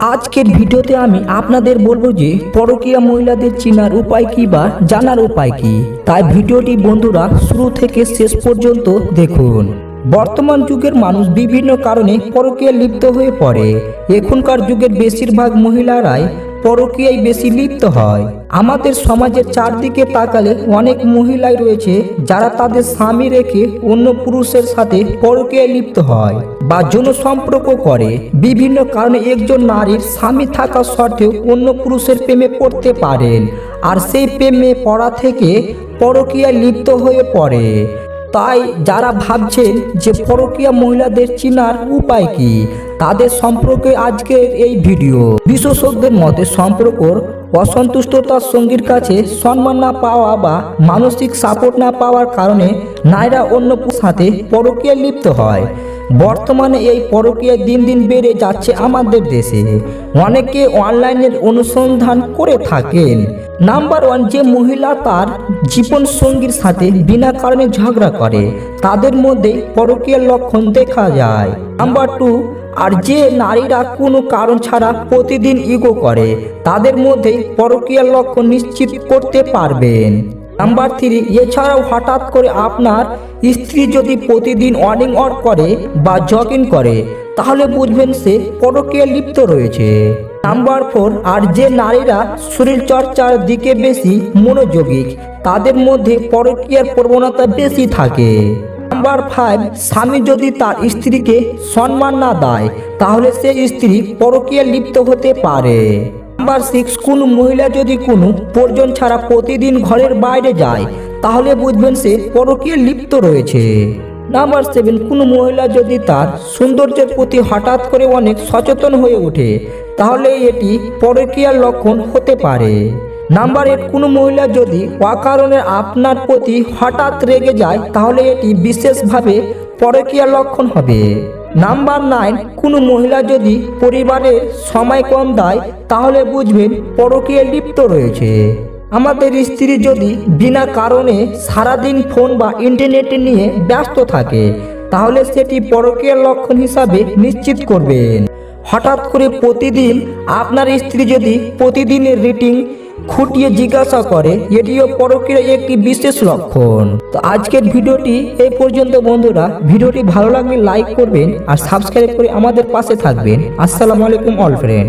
আজকের ভিডিওতে আমি আপনাদের বলব যে পরকীয়া মহিলাদের চেনার উপায় কি বা জানার উপায় কি? তাই ভিডিওটি বন্ধুরা শুরু থেকে শেষ পর্যন্ত দেখুন। বর্তমান যুগের মানুষ বিভিন্ন কারণে পরকীয়া লিপ্ত হয়ে পড়ে। এখনকার যুগের বেশিরভাগ মহিলারাই পরকীয়ায় বেশি লিপ্ত হয়। আমাদের সমাজের চারদিকে তাকালে অনেক মহিলাই রয়েছে যারা তাদের স্বামী রেখে অন্য পুরুষের সাথে পরকীয়ায় লিপ্ত হয় বা যৌন সম্পর্ক করে। বিভিন্ন কারণে একজন নারীর স্বামী থাকা সত্ত্বেও অন্য পুরুষের প্রেমে পড়তে পারেন আর সেই প্রেমে পড়া থেকে পরকীয়ায় লিপ্ত হয়ে পড়ে। তাই যারা ভাবছেন যে পরকীয়া মহিলাদের চিনার উপায় কি তাদের সম্পর্কে আজকের এই ভিডিও। বিশেষজ্ঞদের মতে সম্পর্কর অসন্তুষ্টতার সঙ্গীর কাছে সম্মান না পাওয়া বা মানসিক সাপোর্ট না পাওয়ার কারণে নারীরা অন্য সাথে পরকীয়া লিপ্ত হয়। বর্তমানে এই পরকীয়া দিন দিন বেড়ে যাচ্ছে আমাদের দেশে। অনেকে অনলাইনের অনুসন্ধান করে থাকেন। নাম্বার ওয়ান যে মহিলা তার জীবন সঙ্গীর সাথে বিনা কারণে ঝগড়া করে, তাদের মধ্যে পরকীয়ার লক্ষণ দেখা যায়। নাম্বার টু আর যে নারীরা কোনো কারণ ছাড়া প্রতিদিন ইগো করে, তাদের মধ্যে পরকীয়ার লক্ষ্য নিশ্চিত করতে পারবেন। নাম্বার থ্রি, এছাড়াও হঠাৎ করে আপনার স্ত্রী যদি প্রতিদিন অর্নিং ওয়ার্ক করে বা জগিং করে, তাহলে বুঝবেন সে পরকীয়া লিপ্ত রয়েছে। নাম্বার ফোর, আর যে নারীরা শরীর চর্চার দিকে বেশি মনোযোগী, তাদের মধ্যে পরকীয়ার প্রবণতা বেশি থাকে। নাম্বার ফাইভ স্বামী যদি তার স্ত্রীকে সম্মান না দেয়, তাহলে সে স্ত্রী পরকীয়া লিপ্ত হতে পারে। নাম্বার সিক্স কোন মহিলা যদি কোনো পর্যন ছাড়া প্রতিদিন ঘরের বাইরে যায়, তাহলে বুঝবেন সে পরকীয়া লিপ্ত রয়েছে। নাম্বার সেভেন কোনো মহিলা যদি তার সৌন্দর্যের প্রতি হঠাৎ করে অনেক সচেতন হয়ে ওঠে, তাহলে এটি পরকীয়ার লক্ষণ হতে পারে। নাম্বার এইট কোনো মহিলা যদি অকারণে আপনার প্রতি হঠাৎ রেগে যায়, তাহলে এটি বিশেষভাবে পরকীয়ার লক্ষণ হবে। নাম্বার নাইন, কোনো মহিলা যদি পরিবারের সময় কম দেয়, তাহলে বুঝবেন পরকীয়া লিপ্ত রয়েছে। আমাদের স্ত্রী যদি বিনা কারণে সারাদিন ফোন বা ইন্টারনেট নিয়ে ব্যস্ত থাকে, তাহলে সেটি পরকীয়ার লক্ষণ হিসাবে নিশ্চিত করবেন। হঠাৎ করে প্রতিদিন আপনার স্ত্রী যদি প্রতিদিনের রিটিং খুঁটিয়ে জিজ্ঞাসা করে, এটিও পরকীয় একটি বিশেষ লক্ষণ। তো আজকের ভিডিওটি এই পর্যন্ত, বন্ধুরা। ভিডিওটি ভালো লাগলে লাইক করবেন আর সাবস্ক্রাইব করে আমাদের পাশে থাকবেন। আসসালামু আলাইকুম, অল ফ্রেন্ড।